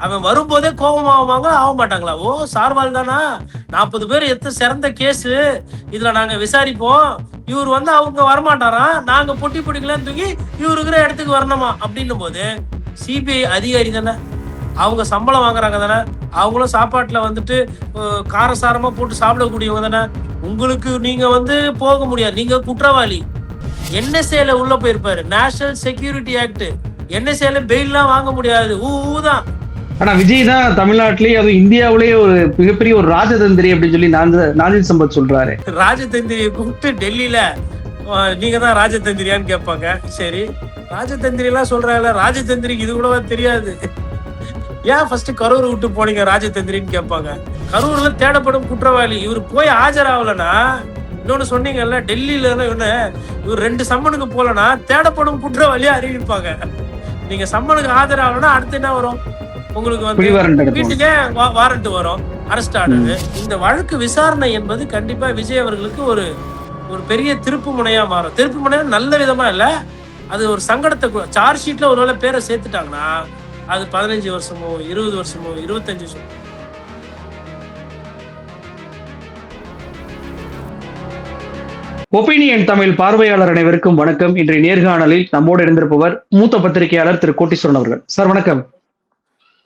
அவன் வரும்போதே கோபமாவாங்க ஆக மாட்டாங்களா? ஓ சார்வால் தானா நாற்பது பேர் எத்த சிறந்த கேஸ் இதுல நாங்க விசாரிப்போம். இவர் வந்து அவங்க வரமாட்டாராம் நாங்க பொட்டி பிடிக்கலன்னு தூக்கி இவர் இருக்கிற இடத்துக்கு வரணுமா? அப்படின்னும் போது சிபிஐ அதிகாரி தானே. அவங்க சம்பளம் வாங்குறாங்க தானே. அவங்களும் சாப்பாட்டுல வந்துட்டு அஹ், காரசாரமா போட்டு சாப்பிடக்கூடியவங்க தானே. உங்களுக்கு நீங்க வந்து போக முடியாது. நீங்க குற்றவாளி. என்எஸ்ஏல உள்ள போயிருப்பாரு. நேஷனல் செக்யூரிட்டி ஆக்ட் என்எஸ்ஏல பெயில்லாம் வாங்க முடியாது. ஊ ஊ தான். ஆனா விஜய் தான் தமிழ்நாட்டிலேயே அது இந்தியாவிலேயே ஒரு மிகப்பெரிய ஒரு ராஜதந்திரி அப்படின்னு சொல்லி நாஞ்சில் சம்பத் சொல்றாரு. ராஜதந்திரியை கூப்பிட்டு டெல்லியில நீங்க தான் ராஜதந்திரியான்னு கேட்பாங்க. சரி. ராஜதந்திரி எல்லாம் சொல்றாங்கல்ல ராஜதந்திரிக்கு இது கூடவா தெரியாது. ஏன் ஃபர்ஸ்ட் கரூர் விட்டு போனீங்க ராஜதந்திரின்னு கேட்பாங்க. கரூர்ல தேடப்படும் குற்றவாளி. இவர் போய் ஆஜராகலன்னா இன்னொன்னு சொன்னீங்கல்ல டெல்லியில இவனு இவர் ரெண்டு சம்மனுக்கு போலனா தேடப்படும் குற்றவாளியா அறிவிப்பாங்க. நீங்க சம்மனுக்கு ஆஜராகலன்னா அடுத்து என்ன வரும்? உங்களுக்கு வந்து வீட்டுக்கே வாரண்ட் வரும். அரெஸ்ட் ஆர்டர் இந்த வழக்கு விசாரணை என்பது கண்டிப்பா விஜய் அவர்களுக்கு ஒரு ஒரு பெரிய திருப்பு முனையா மாறும். திருப்பு முனையா நல்ல விதமா இல்ல. அது ஒரு சங்கடத்தை சார்ஜ் ஷீட்ல ஒருவேளை பேரை சேர்த்துட்டாங்கன்னா அது பதினஞ்சு வருஷமோ இருபது வருஷமோ இருபத்தஞ்சு வருஷமோ. ஒப்பீனியன் தமிழ் பார்வையாளர் அனைவருக்கும் வணக்கம். இன்றைய நேர்காணலில் நம்மோடு இருந்திருப்பவர் மூத்த பத்திரிகையாளர் திரு கோட்டீஸ்வரன் அவர்கள். சார் வணக்கம்.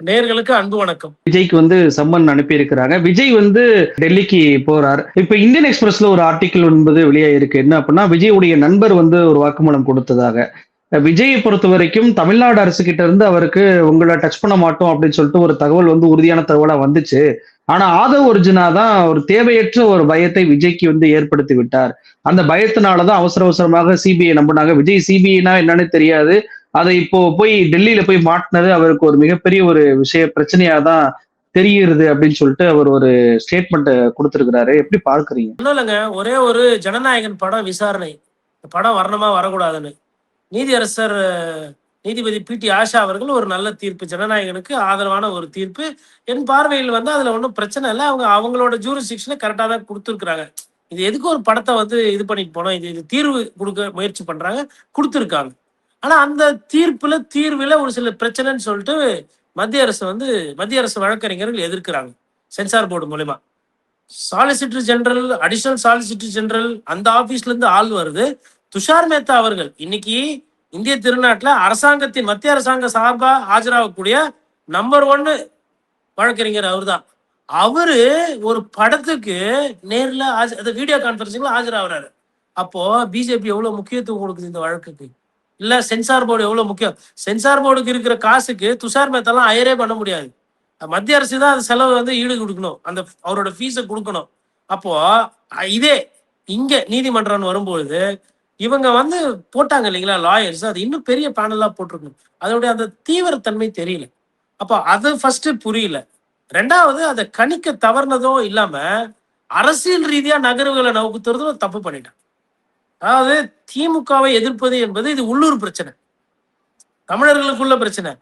நேர்களுக்கு அன்பு வணக்கம். விஜய்க்கு வந்து சம்மன் அனுப்பி இருக்கிறாங்க விஜய் வந்து டெல்லிக்கு போறார். இப்ப இந்தியன் எக்ஸ்பிரஸ்ல ஒரு ஆர்டிக்கிள் என்பது வெளியாயிருக்கு. என்ன அப்படின்னா விஜயுடைய நண்பர் வந்து ஒரு வாக்குமூலம் கொடுத்ததாக. விஜயை பொறுத்த வரைக்கும் தமிழ்நாடு அரசு கிட்ட இருந்து அவருக்கு உங்களை டச் பண்ண மாட்டோம் அப்படின்னு சொல்லிட்டு ஒரு தகவல் வந்து உறுதியான தகவலா வந்துச்சு. ஆனா ஆதவ் ஒரிஜினா தான் ஒரு தேவையற்ற ஒரு பயத்தை விஜய்க்கு வந்து ஏற்படுத்தி விட்டார். அந்த பயத்தினாலதான் அவசர அவசரமாக சிபிஐ நம்பினாங்க. விஜய் சிபிஐனா என்னன்னு தெரியாது. அதை இப்போ போய் டெல்லியில போய் மாட்டினது அவருக்கு ஒரு மிகப்பெரிய ஒரு விஷய பிரச்சனையா தான் தெரிகிறது அப்படின்னு சொல்லிட்டு அவர் ஒரு ஸ்டேட்மெண்ட் கொடுத்திருக்கிறாரு. எப்படி பார்க்குறீங்க? ஒன்றும் இல்லைங்க ஒரே ஒரு ஜனநாயகன் படம் விசாரணை. இந்த படம் வரணுமா வரக்கூடாதுன்னு. நீதியரசர் நீதிபதி பி டி ஆஷா அவர்கள் ஒரு நல்ல தீர்ப்பு. ஜனநாயகனுக்கு ஆதரவான ஒரு தீர்ப்பு. என் பார்வையில் வந்து அதுல ஒன்றும் பிரச்சனை இல்லை. அவங்க அவங்களோட ஜூரிஸ்டிக்ஷனை கரெக்டாக தான் கொடுத்துருக்குறாங்க. இது எதுக்கு ஒரு படத்தை வந்து இது பண்ணிட்டு போனோம்? இது இது தீர்வு கொடுக்க முயற்சி பண்றாங்க? கொடுத்துருக்காங்க. ஆனா அந்த தீர்ப்புல தீர்வுல ஒரு சில பிரச்சனைன்னு சொல்லிட்டு மத்திய அரசு வந்து மத்திய அரசு வழக்கறிஞர்கள் எதிர்க்கிறாங்க சென்சார் போர்டு மூலயமா. Solicitor general additional solicitor general அந்த ஆபீஸ்ல இருந்து ஆள் வருது. துஷார் மேத்தா அவர்கள் இன்னைக்கு இந்திய திருநாட்டுல அரசாங்கத்தின் மத்திய அரசாங்க சார்பா ஆஜராகக்கூடிய நம்பர் ஒன்னு வழக்கறிஞர் அவர்தான். அவரு ஒரு படத்துக்கு நேர்ல ஆஜ- அந்த வீடியோ கான்பரன்சிங்ல ஆஜராகிறாரு. அப்போ பிஜேபி எவ்வளவு முக்கியத்துவம் கொடுக்குது இந்த வழக்குக்கு? இல்ல சென்சார் போர்டு எவ்வளவு முக்கியம்? சென்சார் போர்டுக்கு இருக்கிற காசுக்கு துஷார் மேத்தெல்லாம் அயரே பண்ண முடியாது. மத்திய அரசு தான் அந்த செலவு வந்து ஈடு கொடுக்கணும். அந்த அவரோட ஃபீஸை கொடுக்கணும். அப்போ இதே இங்க நீதிமன்றம் வரும்பொழுது இவங்க வந்து போட்டாங்க இல்லைங்களா லாயர்ஸ் அது இன்னும் பெரிய பேனலா போட்டிருக்கணும் அதோடைய அந்த தீவிரத்தன்மை தெரியல. அப்போ அது ஃபர்ஸ்ட் புரியல. ரெண்டாவது அதை கணிக்க தவறுனதும் இல்லாம அரசியல் ரீதியா நகர்வுகளை நவுக்குத்துறதும் தப்பு பண்ணிட்டான். அதாவது திமுகவை எதிர்ப்பது என்பது இது உள்ளூர் பிரச்சனை. தமிழர்களுக்குள்ள பிரச்சனை.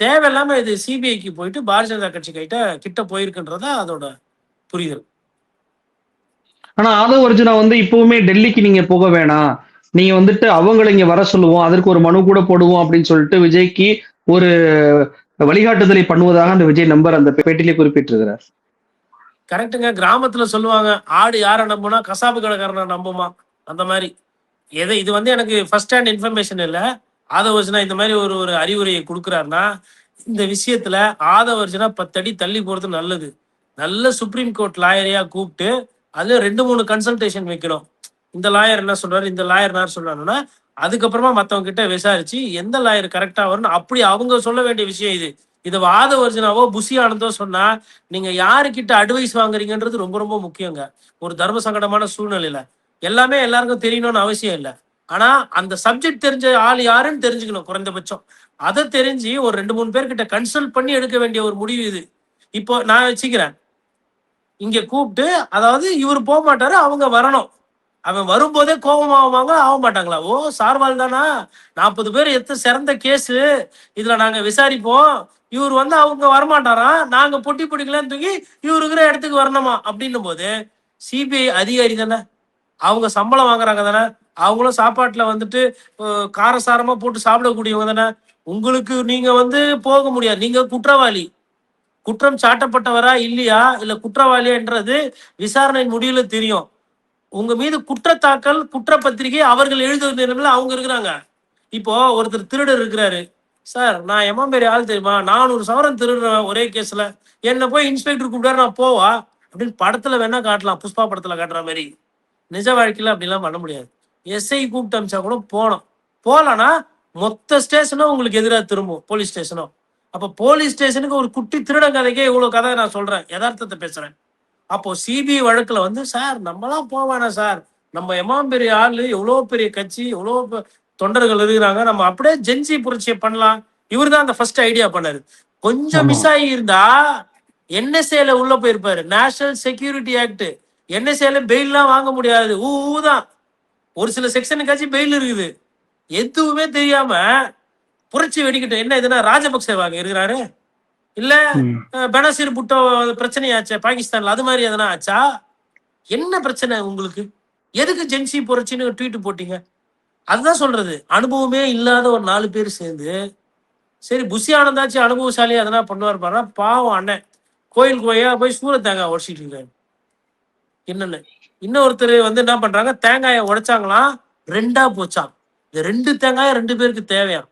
தேவையில்லாம இது சிபிஐக்கு போயிட்டு பாரதிய ஜனதா கட்சி கிட்ட கிட்ட போயிருக்குன்றதா அதோட புரிதல். ஆனா ஆதவ் ஒரிஜினா வந்து இப்பவுமே டெல்லிக்கு நீங்க போக வேணாம். நீங்க வந்துட்டு அவங்களை இங்க வர சொல்லுவோம். அதற்கு ஒரு மனு கூட போடுவோம் அப்படின்னு சொல்லிட்டு விஜய்க்கு ஒரு வழிகாட்டுதலை பண்ணுவதாக அந்த விஜய் நம்பர் அந்த பேட்டியிலே குறிப்பிட்டிருக்கிறார். கரெக்டுங்க கிராமத்துல சொல்லுவாங்க. ஆடு யாரை நம்புனா கசாப்பு கடைக்காரனை நம்புமா. அந்த மாதிரி. எதை இது வந்து எனக்கு ஃபர்ஸ்ட் ஹேண்ட் இன்ஃபர்மேஷன் இல்லை. ஆதவர்ஜனா இந்த மாதிரி ஒரு ஒரு அறிவுரையை கொடுக்குறாருன்னா இந்த விஷயத்துல ஆதவர்ஜனா பத்தடி தள்ளி போறது நல்லது. நல்ல சுப்ரீம் கோர்ட் லாயரையா கூப்பிட்டு அதுல ரெண்டு மூணு கன்சல்டேஷன் வைக்கணும். இந்த லாயர் என்ன சொல்றாரு இந்த லாயர் என்ன சொல்றாருன்னா அதுக்கப்புறமா மத்தவங்க கிட்ட விசாரிச்சு எந்த லாயர் கரெக்டா வரும்னு அப்படி அவங்க சொல்ல வேண்டிய விஷயம் இது. இது ஆதவர்ஜனாவோ புசி ஆனந்தோ சொன்னா நீங்க யாருக்கிட்ட அட்வைஸ் வாங்குறீங்கன்றது ரொம்ப ரொம்ப முக்கியங்க. ஒரு தர்ம சங்கடமான சூழ்நிலையில. எல்லாமே எல்லாருக்கும் தெரியணும்னு அவசியம் இல்லை. ஆனா அந்த சப்ஜெக்ட் தெரிஞ்ச ஆள் யாருன்னு தெரிஞ்சுக்கணும் குறைந்தபட்சம். அதை தெரிஞ்சு ஒரு ரெண்டு மூணு பேர்கிட்ட கன்சல்ட் பண்ணி எடுக்க வேண்டிய ஒரு முடிவு இது. இப்போ நான் வச்சுக்கிறேன். இங்க கூப்பிட்டு அதாவது இவர் போக மாட்டாரு அவங்க வரணும். அவன் வரும்போதே கோபம் ஆகுவாங்க ஆக மாட்டாங்களா? ஓ சார்வால் தானா? நாற்பது பேர் எத்த சிறந்த கேஸு இதுல நாங்க விசாரிப்போம். இவர் வந்து அவங்க வரமாட்டாராம் நாங்க பொட்டி பிடிக்கலன்னு தூக்கி இவருக்குற இடத்துக்கு வரணுமா? அப்படின்னும் போது சிபிஐ அதிகாரி தானே? அவங்க சம்பளம் வாங்குறாங்க தானே? அவங்களும் சாப்பாட்டுல வந்துட்டு காரசாரமா போட்டு சாப்பிடக்கூடியவங்க தானே? உங்களுக்கு நீங்க வந்து போக முடியாது. நீங்க குற்றவாளி. குற்றம் சாட்டப்பட்டவரா இல்லையா? இல்ல குற்றவாளியான்றது விசாரணையின் முடிவுல தெரியும். உங்க மீது குற்றத்தாக்கல் குற்றப்பத்திரிகை அவர்கள் எழுத நிலைமையில அவங்க இருக்கிறாங்க. இப்போ ஒருத்தர் திருடர் இருக்கிறாரு. சார் நான் எம்மா பெரிய ஆள் தெரியுமா? நானூறு சவரன் திருடுறேன் ஒரே கேஸ்ல. என்ன போய் இன்ஸ்பெக்டர் கூப்பிட்டாரு நான் போவா? அப்படின்னு படத்துல வேணா காட்டலாம். புஷ்பா படத்துல காட்டுற மாதிரி. நிஜ வாழ்க்கையில அப்படிலாம் பண்ண முடியாது. எஸ்ஐ கூப்பிட்டு அமிச்சா கூட போனோம் போலனா மொத்த ஸ்டேஷனும் உங்களுக்கு எதிராக திரும்பும் போலீஸ் ஸ்டேஷனும் அப்ப போலீஸ் ஸ்டேஷனுக்கு ஒரு குட்டி திருடன் கதைக்கே இவ்வளவு கதை நான் சொல்றேன். யதார்த்தத்தை பேசுறேன். அப்போ சிபிஐ வழக்குல வந்து சார் நம்மலாம் போவானா சார் நம்ம எமாம் பெரிய ஆளு எவ்வளோ பெரிய கட்சி எவ்வளோ தொண்டர்கள் இருக்கிறாங்க. நம்ம அப்படியே ஜென்சி புரட்சியை பண்ணலாம். இவர் தான் அந்த ஃபர்ஸ்ட் ஐடியா பண்ணாரு. கொஞ்சம். மிஸ் ஆகி இருந்தா என்எஸ்ஏல உள்ள போயிருப்பாரு. நேஷனல் செக்யூரிட்டி ஆக்ட் என்எஸ்ஏல பெயில்லாம் வாங்க முடியாது. ஊ ஊ தான். ஒரு சில செக்ஷனுக்காச்சும் பெயில் இருக்குது. எதுவுமே தெரியாம புரட்சி வெடிக்கட்டும். என்ன இதுனா ராஜபக்சே வாங்க இருக்கிறாரு. இல்ல பெனசீர் புட்டோ பிரச்சனையாச்சே பாகிஸ்தான்ல அது மாதிரி எதனா ஆச்சா? என்ன பிரச்சனை உங்களுக்கு? எதுக்கு ஜென்சி புரட்சின்னு ட்வீட் போட்டீங்க? அதுதான் சொல்றது. அனுபவமே இல்லாத ஒரு நாலு பேர் சேர்ந்து சரி புஷி ஆனந்தாச்சும் அனுபவசாலி எதனா பண்ணுவார் பாருன்னா பாவம் அண்ணன். கோயில் கோயா போய் சூர தேங்காய் உடச்சிட்டு இருக்காரு. என்னன்னு இன்னொருத்தர் வந்து என்ன பண்றாங்க தேங்காயை உடைச்சாங்களாம் ரெண்டா போச்சாம் இந்த ரெண்டு தேங்காய் ரெண்டு பேருக்கு தேவையாம்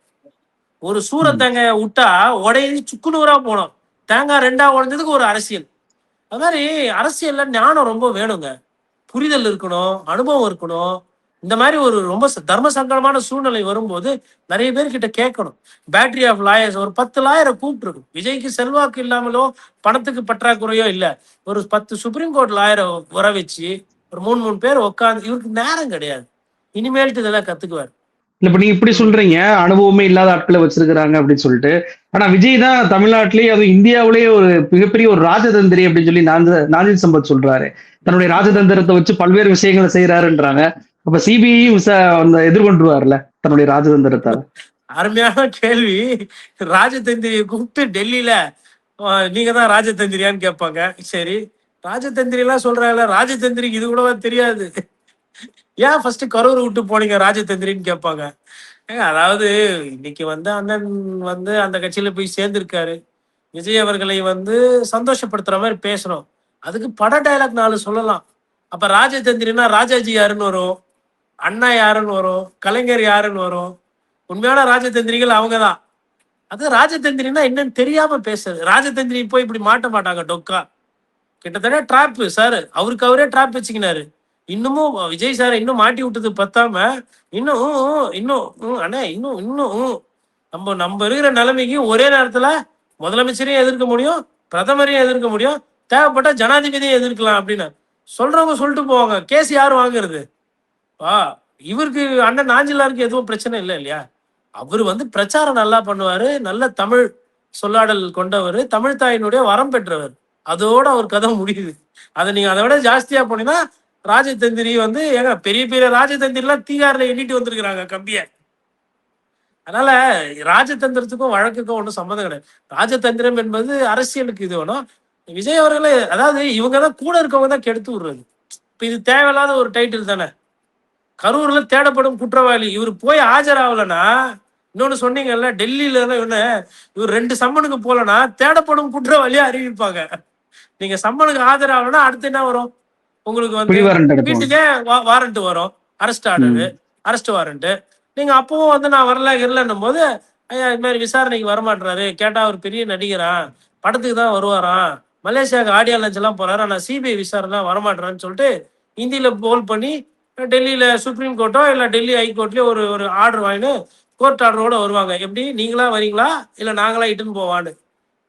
ஒரு சூர தேங்காயை விட்டா உடையது சுக்குநூறா போனோம். தேங்காய் ரெண்டா உடைஞ்சதுக்கு ஒரு அரசியல். அது மாதிரி அரசியல்ல ஞானம் ரொம்ப வேணுங்க. புரிதல் இருக்கணும் அனுபவம் இருக்கணும். இந்த மாதிரி ஒரு ரொம்ப ச- தர்ம சங்கடமான சூழ்நிலை வரும்போது நிறைய பேர்கிட்ட கேட்கணும். பேட்டரி ஆஃப் லாயர்ஸ் ஒரு பத்து லாயரை கூப்பிட்டுருக்கும் விஜய்க்கு செல்வாக்கு இல்லாமலோ பணத்துக்கு பற்றாக்குறையோ இல்ல. ஒரு பத்து சுப்ரீம் கோர்ட் லாயரை வர வச்சு ஒரு மூணு மூணு பேர் உட்காந்து இவருக்கு நேரம் கிடையாது. இனிமேல்ட்டு இதெல்லாம் கத்துக்குவார். இல்ல இப்ப நீங்க இப்படி சொல்றீங்க அனுபவமே இல்லாத ஆட்களை வச்சிருக்கிறாங்க அப்படின்னு சொல்லிட்டு. ஆனா விஜய் தான் தமிழ்நாட்டிலேயே அதுவும் இந்தியாவிலேயே ஒரு மிகப்பெரிய ஒரு ராஜதந்திரி அப்படின்னு சொல்லி நாஞ்ச- நாஞ்சில் சம்பத் சொல்றாரு. தன்னுடைய ராஜதந்திரத்தை வச்சு பல்வேறு விஷயங்களை செய்யறாருன்றாங்க அப்ப சிபிஐ அந்த எதிர்கொண்டுருவார்ல தன்னுடைய ராஜதந்திரத்தால? அருமையான கேள்வி. ராஜதந்திரியை கூப்பிட்டு டெல்லியில நீங்க தான் ராஜதந்திரியான்னு கேட்பாங்க. சரி. ராஜதந்திரி எல்லாம் சொல்றாங்கல்ல ராஜதந்திரிக்கு இது கூடவா தெரியாது. ஏன் ஃபர்ஸ்ட் கரூர் விட்டு போனீங்க ராஜதந்திரின்னு கேட்பாங்க. அதாவது இன்னைக்கு வந்து அண்ணன் வந்து அந்த கட்சியில போய் சேர்ந்திருக்காரு. விஜய் அவர்களை வந்து சந்தோஷப்படுத்துற மாதிரி பேசணும் அதுக்கு பட டைலாக் நாலு சொல்லலாம். அப்ப ராஜதந்திரினா ராஜாஜி யாருன்னு வரும்? அண்ணா யாருன்னு வரும் கலைஞர் யாருன்னு வரும் உண்மையான ராஜதந்திரிகள் அவங்க தான் அது ராஜதந்திரினா என்னன்னு தெரியாம பேசுறது. ராஜதந்திரி போய் இப்படி மாட்ட மாட்டாங்க டொக்கா. கிட்டத்தட்ட ட்ராப் சார் அவருக்கு அவரே ட்ராப் வச்சுக்கினாரு. இன்னமும் விஜய் சார் இன்னும் மாட்டி விட்டது பத்தாம இன்னும் இன்னும் அண்ணே இன்னும் இன்னும் நம்ம நம்ம இருக்கிற நிலைமைக்கு ஒரே நேரத்துல முதலமைச்சரையும் எதிர்க்க முடியும் பிரதமரையும் எதிர்க்க முடியும். தேவைப்பட்ட ஜனாதிபதியை எதிர்க்கலாம் அப்படின்னு. சொல்றவங்க சொல்லிட்டு போவாங்க. கேஸ் யார் வாங்குறது? இவருக்கு அண்ணன் நாஞ்சிலாருக்கு எதுவும் பிரச்சனை இல்லை இல்லையா? அவர் வந்து பிரச்சாரம் நல்லா பண்ணுவாரு நல்ல தமிழ் சொல்லாடல் கொண்டவர் தமிழ் தாயினுடைய வரம் பெற்றவர். அதோட அவர் கதை முடியுது. அதை நீங்க அதை விட ஜாஸ்தியா போனீங்கன்னா ராஜதந்திரி வந்து ஏங்க பெரிய பெரிய ராஜதந்திரிலாம் தீகாரில் எண்ணிட்டு வந்திருக்கிறாங்க கம்பிய. அதனால ராஜதந்திரத்துக்கும் வழக்குக்கும் ஒன்றும் சம்மந்தம் கிடையாது. ராஜதந்திரம் என்பது அரசியலுக்கு இது வேணும். விஜய் அவர்களே அதாவது இவங்க தான் கூட இருக்கவங்க தான் கெடுத்து விடுறது. இப்ப இது தேவையில்லாத ஒரு டைட்டில் தானே. கரூர்ல தேடப்படும் குற்றவாளி. இவர் போய் ஆஜராகலனா இன்னொன்னு சொன்னீங்கல்ல டெல்லியில இவனு இவர் ரெண்டு சம்மனுக்கு போலனா தேடப்படும் குற்றவாளியா அறிவிப்பாங்க. நீங்க சம்மனுக்கு ஆஜராகலனா அடுத்து என்ன வரும்? உங்களுக்கு வந்து வீட்டுக்கே வாரண்ட் வரும். அரெஸ்ட் ஆர்டர் அரெஸ்ட் வாரண்ட் நீங்க அப்பவும் வந்து நான் வரல இல்லைன்னும் போது ஐயா இது மாதிரி விசாரணைக்கு வரமாட்டாரு கேட்டா அவர் பெரிய நடிகரா படத்துக்கு தான் வருவாராம். மலேசியாவுக்கு ஆடியோ லஞ்ச் எல்லாம் போறாரு. ஆனா சிபிஐ விசாரணை வரமாட்டான்னு சொல்லிட்டு இந்தியில போல் பண்ணி டெல்லியில் சுப்ரீம் கோர்ட்டோ இல்லை டெல்லி ஹைகோர்ட்லேயோ ஒரு ஒரு ஆர்டர் வாங்கினு கோர்ட் ஆர்டரோட வருவாங்க. எப்படி? நீங்களா வரீங்களா? இல்லை நாங்களாம் இட்டுன்னு போவான்னு.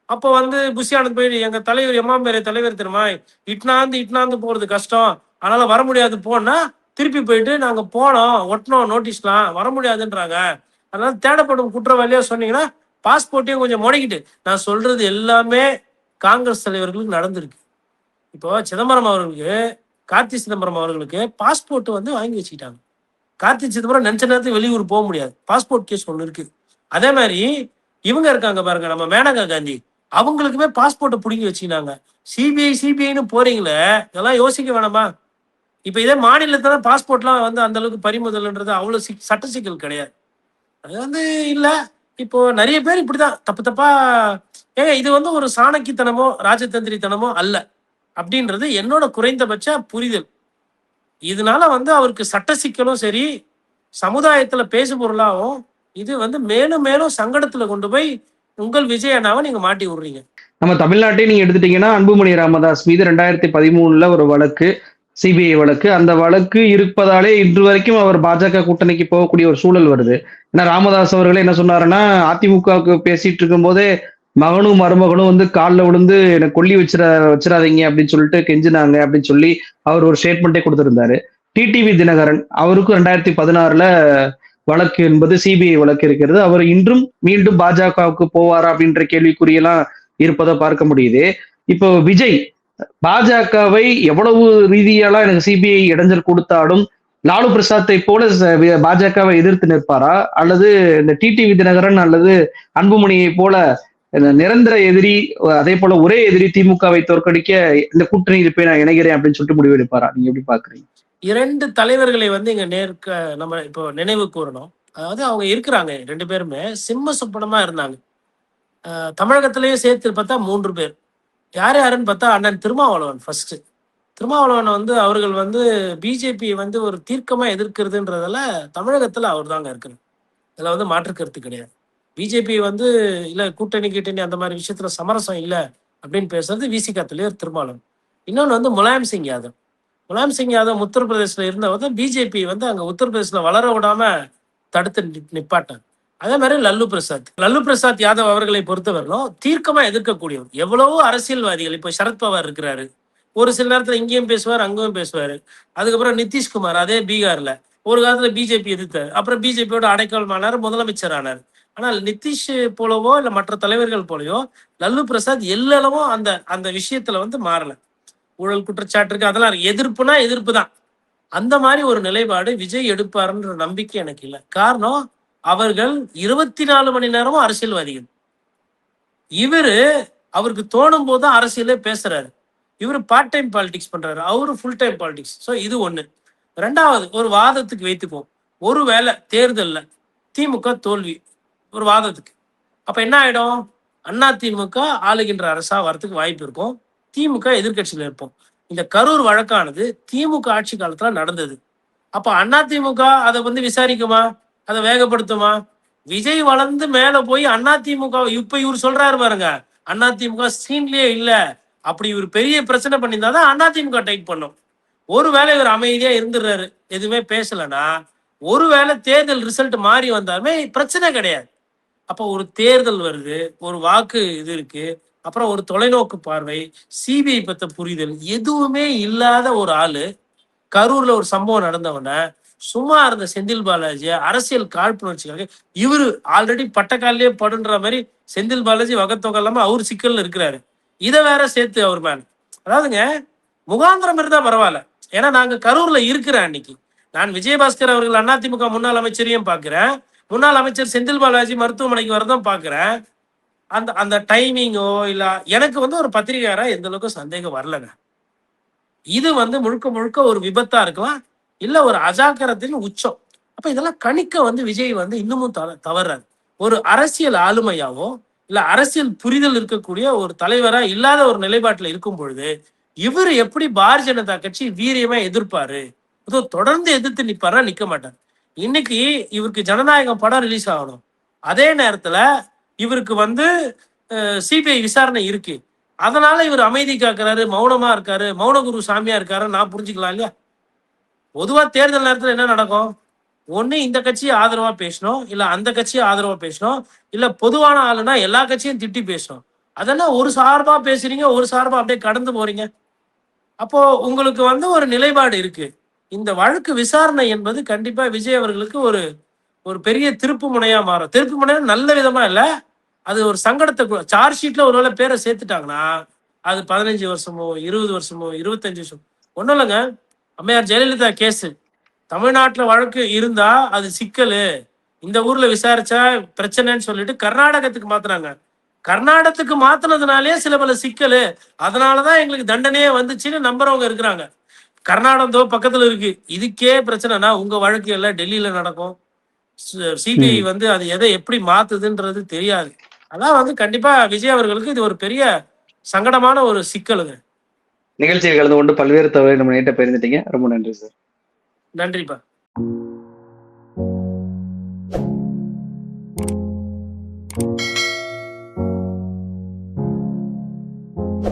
அப்போ வந்து புஷியானது போய் எங்கள் தலைவர் எம்மாம்பேரை தலைவர் தெரியுமா? இட்னாந்து இட்னாந்து போகிறது கஷ்டம். அதனால் வர முடியாது போனால் திருப்பி போயிட்டு நாங்கள் போனோம் ஒட்டினோம் நோட்டீஸ்லாம் வர முடியாதுன்றாங்க. அதனால தேடப்படும் குற்றவாளியாக சொன்னீங்கன்னா பாஸ்போர்ட்டையும் கொஞ்சம் முடக்கிட்டு. நான் சொல்கிறது எல்லாமே காங்கிரஸ் தலைவர்களுக்கு நடந்திருக்கு. இப்போ சிதம்பரம் அவர்களுக்கு கார்த்தி சிதம்பரம் அவர்களுக்கு பாஸ்போர்ட் வந்து வாங்கி வச்சுக்கிட்டாங்க. கார்த்தி சிதம்பரம் நினைச்ச நேரத்துக்கு வெளியூர் போக முடியாது. பாஸ்போர்ட் கேஸ் ஒன்று இருக்கு. அதே மாதிரி இவங்க இருக்காங்க பாருங்க நம்ம மேனகா காந்தி. அவங்களுக்குமே பாஸ்போர்ட்டை பிடுங்கி வச்சுக்கினாங்க. சிபிஐ சிபிஐன்னு போறீங்களே இதெல்லாம் யோசிக்க வேணாமா? இப்போ இதே மாநிலத்தில் பாஸ்போர்ட்லாம் வந்து அந்த அளவுக்கு பறிமுதல்ன்றது அவ்வளோ சிக்- சட்ட சிக்கல் கிடையாது. அது வந்து இல்லை. இப்போ நிறைய பேர் இப்படிதான். தப்பு தப்பா ஏங்க இது வந்து ஒரு சாணக்கித்தனமோ ராஜதந்திரித்தனமோ அல்ல. அப்படின்றது என்னோட குறைந்தபட்ச புரிதல். இதனால வந்து அவருக்கு சட்ட சிக்கலும் சரி சமுதாயத்துல பேசு பொருளாகவும் இது வந்து மேலும் மேலும் சங்கடத்துல கொண்டு போய் உங்கள் விஜய் அண்ணாவை நீங்க மாட்டி விடுறீங்க. நம்ம தமிழ்நாட்டை நீங்க எடுத்துட்டீங்கன்னா அன்புமணி ராமதாஸ் மீது ரெண்டாயிரத்தி பதிமூணுல ஒரு வழக்கு சிபிஐ வழக்கு. அந்த வழக்கு இருப்பதாலே இன்று வரைக்கும் அவர் பாஜக கூட்டணிக்கு போகக்கூடிய ஒரு சூழல் வருது. ஏன்னா ராமதாஸ் அவர்களே என்ன சொன்னாருன்னா அதிமுகவுக்கு பேசிட்டு இருக்கும் போதே மகனும் மருமகனும் வந்து காலில் விழுந்து எனக்கு கொல்லி வச்சிட வச்சிடாதீங்க அப்படின்னு சொல்லிட்டு கெஞ்சினாங்க அப்படின்னு சொல்லி அவர் ஒரு ஸ்டேட்மெண்ட்டே கொடுத்திருந்தாரு. டிடிவி தினகரன் அவருக்கும் ரெண்டாயிரத்தி பதினாறுல வழக்கு என்பது சிபிஐ வழக்கு இருக்கிறது. அவர் இன்றும் மீண்டும் பாஜகவுக்கு போவாரா அப்படின்ற கேள்விக்குறியெல்லாம் இருப்பதை பார்க்க முடியுது. இப்போ விஜய் பாஜகவை எவ்வளவு ரீதியால எனக்கு சிபிஐ இடைஞ்சல் கொடுத்தாலும் லாலு பிரசாத்தை போல பாஜகவை எதிர்த்து நிற்பாரா? அல்லது இந்த டிடிவி தினகரன் அல்லது அன்புமணியை போல நிரந்தர எதிரி அதே போல ஒரே எதிரி திமுகவை தோற்கடிக்க இந்த கூட்டணியில் போய் நான் இணைகிறேன் அப்படின்னு சொல்லிட்டு முடிவு எடுப்பாரா? நீங்க எப்படி பாக்குறீங்க? இரண்டு தலைவர்களை வந்து இங்க நேர்க்க நம்ம இப்போ நினைவு கூறணும். அதாவது அவங்க இருக்கிறாங்க ரெண்டு பேருமே. சிம்ம சொப்பனமா இருந்தாங்க. தமிழகத்திலேயே சேர்த்து பார்த்தா மூன்று பேர். யார் யாருன்னு பார்த்தா அண்ணன் திருமாவளவன் ஃபர்ஸ்ட் திருமாவளவன் வந்து அவர்கள் வந்து பிஜேபி வந்து ஒரு தீர்க்கமா எதிர்க்கிறதுன்றதுல தமிழகத்துல அவர் தாங்க இருக்கிறார். இதுல வந்து மாற்று கருத்து கிடையாது. பிஜேபி வந்து இல்ல கூட்டணி கீட்டணி அந்த மாதிரி விஷயத்துல சமரசம் இல்லை அப்படின்னு பேசுறது விசிகா தலைவர் திருமாவளவன் வந்து முலாயம் சிங் யாதவ். முலாயம் சிங் யாதவ் உத்தரப்பிரதேசில் இருந்தவர் தான் பிஜேபி வந்து அங்கே உத்தரப்பிரதேசில் வளர விடாம தடுத்து நி- அதே மாதிரி லல்லு பிரசாத். லல்லு பிரசாத் யாதவ் அவர்களை பொறுத்தவரையிலும் தீர்க்கமாக எதிர்க்கக்கூடியவர். எவ்வளவோ அரசியல்வாதிகள் இப்போ சரத்பவார் இருக்கிறாரு. ஒரு சில நேரத்தில் இங்கேயும் பேசுவார் அங்கேயும் பேசுவார். அதுக்கப்புறம் நிதிஷ்குமார் அதே பீகாரில். ஒரு காலத்தில் பிஜேபி எதிர்த்தார். அப்புறம் பிஜேபியோட அடைக்கலம் ஆனார் முதலமைச்சர் ஆனார் ஆனால் நிதிஷ் போலவோ இல்ல மற்ற தலைவர்கள் போலவோ லல்லு பிரசாத் எல்லளவும் அந்த அந்த விஷயத்துல வந்து மாறல. ஊழல் குற்றச்சாட்டுக்கு அதெல்லாம் எதிர்ப்புனா எதிர்ப்பு தான். அந்த மாதிரி ஒரு நிலைப்பாடு விஜய் எடுப்பாருன்ற நம்பிக்கை எனக்கு இல்லை. காரணம் அவர்கள் இருபத்தி நாலு மணி நேரமும் அரசியல்வாதிகள். இவரு அவருக்கு தோணும் போது தான் அரசியலே பேசுறாரு. இவரு பார்ட் டைம் பாலிடிக்ஸ் பண்றாரு. அவரு ஃபுல் டைம் பாலிடிக்ஸ் ஸோ இது ஒன்று ரெண்டாவது ஒரு வாதத்துக்கு வைத்துப்போம் ஒருவேளை தேர்தல்ல திமுக தோல்வி. ஒரு வாதத்துக்கு. அப்ப என்ன ஆயிடும்? அண்ணா திமுக ஆளுகின்ற அரசா வரதுக்கு வாய்ப்பு இருக்கும். திமுக எதிர்க்கட்சியில இருப்போம். இந்த கரூர் வழக்கானது திமுக ஆட்சி காலத்துல நடந்தது. அப்ப அண்ணா திமுக அதை வந்து விசாரிக்குமா? அதை வேகப்படுத்துமா? விஜய் வளர்ந்து மேல போய் அண்ணா திமுக இப்ப இவர் சொல்றாரு பாருங்க அண்ணா திமுக சீன்லயே இல்ல. அப்படி இவர் பெரிய பிரச்சனை பண்ணியிருந்தாதான் அண்ணா திமுக டைட் பண்ணும். ஒருவேளை இவர் அமைதியா இருந்துடுறாரு. எதுவுமே பேசலனா ஒருவேளை தேர்தல் ரிசல்ட் மாறி வந்தாலுமே பிரச்சனை கிடையாது. அப்போ ஒரு தேர்தல் வருது ஒரு வாக்கு இது இருக்கு அப்புறம் ஒரு தொலைநோக்கு பார்வை சிபிஐ பத்த புரிதல் எதுவுமே இல்லாத ஒரு ஆளு கரூர்ல ஒரு சம்பவம் நடந்தவன சும்மா இருந்த செந்தில் பாலாஜி அரசியல் காழ்ப்புணர்ச்சிக்காக இவரு ஆல்ரெடி பட்டக்காலிலே படுன்ற மாதிரி செந்தில் பாலாஜி வகத்தொகை இல்லாம அவர் சிக்கல்ல இருக்கிறாரு. இதை வேற சேர்த்து அவர் மேல. அதாவதுங்க முகாந்திரம் இருந்தா பரவாயில்ல. ஏன்னா நாங்க கரூர்ல இருக்கிறேன் அன்னைக்கு. நான் விஜயபாஸ்கர் அவர்கள் அதிமுக முன்னாள் அமைச்சரையும் பாக்குறேன் முன்னாள் அமைச்சர் செந்தில் பாலாஜி மருத்துவமனைக்கு வரதான் பாக்குறேன். அந்த அந்த டைமிங்கோ இல்ல எனக்கு வந்து ஒரு பத்திரிகையாரா எந்த அளவுக்கு சந்தேகம் வரலங்க. இது வந்து முழுக்க முழுக்க ஒரு விபத்தா இருக்கலாம் இல்ல ஒரு அஜாக்கிரத்தின் உச்சம். அப்ப இதெல்லாம் கணிக்க வந்து விஜய் வந்து இன்னமும் தவ- தவறாரு. ஒரு அரசியல் ஆளுமையாவோ இல்ல அரசியல் புரிதல் இருக்கக்கூடிய ஒரு தலைவரா இல்லாத ஒரு நிலைப்பாட்டுல இருக்கும் பொழுது இவர் எப்படி பாரதிய ஜனதா கட்சி வீரியமா எதிர்ப்பாரு? அதுவும் தொடர்ந்து எதிர்த்து நிப்பாரா நிக்க மாட்டார். இன்னைக்கு இவருக்கு ஜனநாயகம் படம் ரிலீஸ் ஆகணும். அதே நேரத்துல இவருக்கு வந்து சிபிஐ விசாரணை இருக்கு. அதனால இவர் அமைதி காக்குறாரு மௌனமா இருக்காரு மௌனகுரு சாமியா இருக்காரு நான் புரிஞ்சுக்கலாம் இல்லையா? பொதுவா தேர்தல் நேரத்துல என்ன நடக்கும்? ஒண்ணு இந்த கட்சியை ஆதரவா பேசணும் இல்ல அந்த கட்சியை ஆதரவா பேசணும் இல்ல பொதுவான ஆளுனா எல்லா கட்சியும் திட்டி பேசணும். அதெல்லாம் ஒரு சார்பா பேசுறீங்க ஒரு சார்பா அப்படியே கடந்து போறீங்க? அப்போ உங்களுக்கு வந்து ஒரு நிலைப்பாடு இருக்கு. இந்த வழக்கு விசாரணை என்பது கண்டிப்பா விஜய் அவர்களுக்கு ஒரு ஒரு பெரிய திருப்பு முனையா மாறும். திருப்பு முனையா நல்ல விதமா இல்ல. அது ஒரு சங்கடத்தை சார்ஜ் ஷீட்ல ஒருவேளை பேரை சேர்த்துட்டாங்கன்னா அது பதினஞ்சு வருஷமோ இருபது வருஷமோ இருபத்தஞ்சு வருஷம் ஒன்றும் இல்லைங்க. அம்மையார் ஜெயலலிதா கேஸு. தமிழ்நாட்டில் வழக்கு இருந்தா அது சிக்கலு. இந்த ஊர்ல விசாரிச்சா பிரச்சனைன்னு சொல்லிட்டு கர்நாடகத்துக்கு மாத்துனாங்க. கர்நாடகத்துக்கு மாத்தினதுனாலே சில பல சிக்கலு. அதனாலதான் எங்களுக்கு தண்டனையே வந்துச்சுன்னு நம்புறவங்க இருக்கிறாங்க. கர்நாடகம் தோ பக்கத்துல இருக்கு. இதுக்கே பிரச்சனைனா உங்க வழக்கு எல்லாம் டெல்லியில நடக்கும். சிபிஐ வந்து அது எதை எப்படி மாத்துதுன்றது தெரியாது. அதான் வந்து கண்டிப்பா விஜய் அவர்களுக்கு இது ஒரு பெரிய சங்கடமான ஒரு சிக்கலுங்க. நிகழ்ச்சியில் கலந்து கொண்டு பல்வேறு தகவலை நம்ம நேட்ட பகிர்ந்துட்டீங்க. ரொம்ப நன்றி சார். நன்றிப்பா.